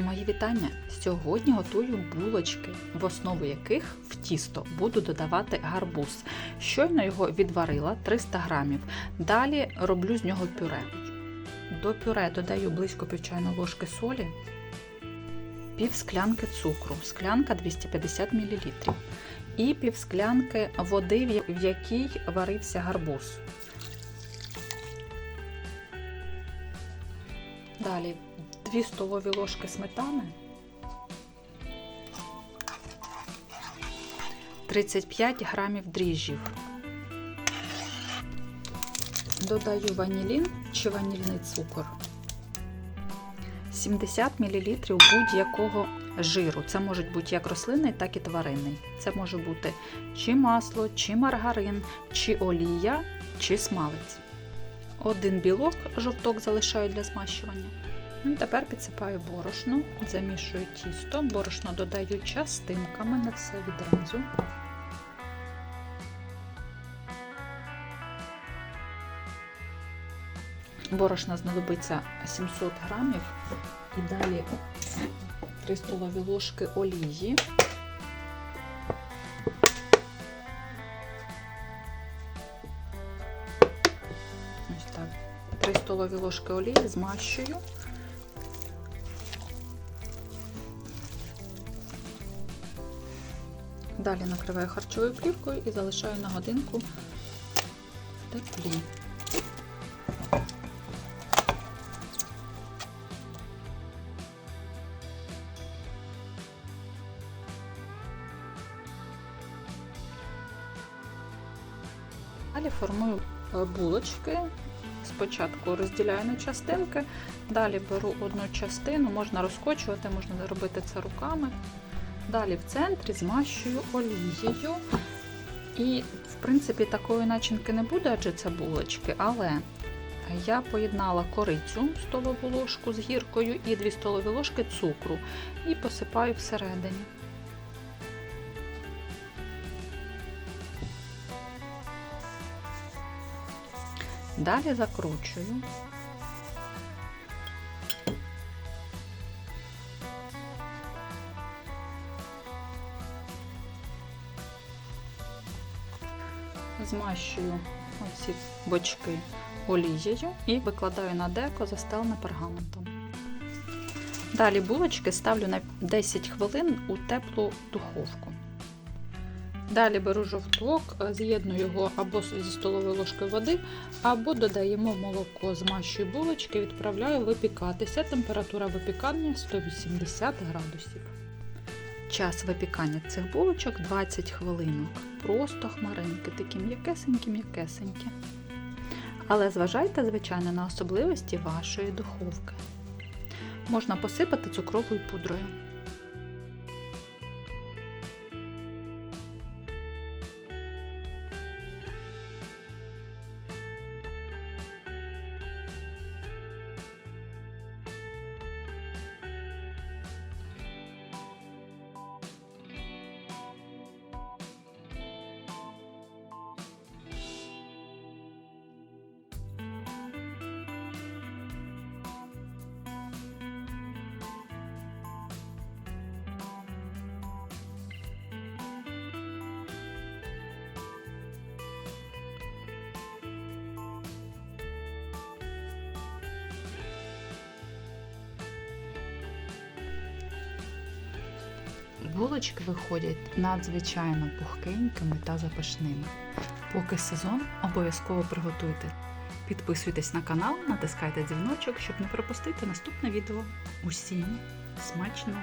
Мої вітання! Сьогодні готую булочки, в основу яких в тісто буду додавати гарбуз. Щойно його відварила 300 грамів. Далі роблю з нього пюре. До пюре додаю близько пів ложки солі, пів склянки цукру, склянка 250 мл, і пів склянки води, в якій варився гарбуз. Далі 2 столові ложки сметани, 35 грамів дріжджів. Додаю ванілін чи ванільний цукор, 70 мл будь-якого жиру. Це можуть бути як рослинний, так і тваринний. Це може бути чи масло, чи маргарин, чи олія, чи смалець. Один білок, жовток залишаю для змащування. Ну тепер підсипаю борошно, замішую тісто, борошно додаю частинками, не все відразу. Борошна знадобиться 700 грамів і далі 3 столові ложки олії. Ось так. 3 столові ложки олії змащую. Далі накриваю харчовою плівкою і залишаю на годинку в теплі. Далі формую е, булочки. Спочатку розділяю на частинки, далі беру одну частину, можна розкочувати, можна робити це руками. Далі в центрі змащую олією. І, в принципі, такої начинки не буде, адже це булочки, але я поєднала корицю столову ложку з гіркою і 2 столові ложки цукру і посипаю всередині. Далі закручую. Змащую оці бочки олією і викладаю на деко, застелене пергаментом. Далі булочки ставлю на 10 хвилин у теплу духовку. Далі беру жовток, з'єдную його або зі столовою ложкою води, або додаємо молоко, змащую булочки, відправляю випікатися. Температура випікання 180 градусів. Час випікання цих булочок 20 хвилинок. Просто хмаринки, такі м'якесенькі-м'якесенькі. Але зважайте, звичайно, на особливості вашої духовки. Можна посипати цукровою пудрою. Булочки виходять надзвичайно пухкенькими та запашними. Поки сезон, обов'язково приготуйте. Підписуйтесь на канал, натискайте дзвіночок, щоб не пропустити наступне відео. Усім смачного!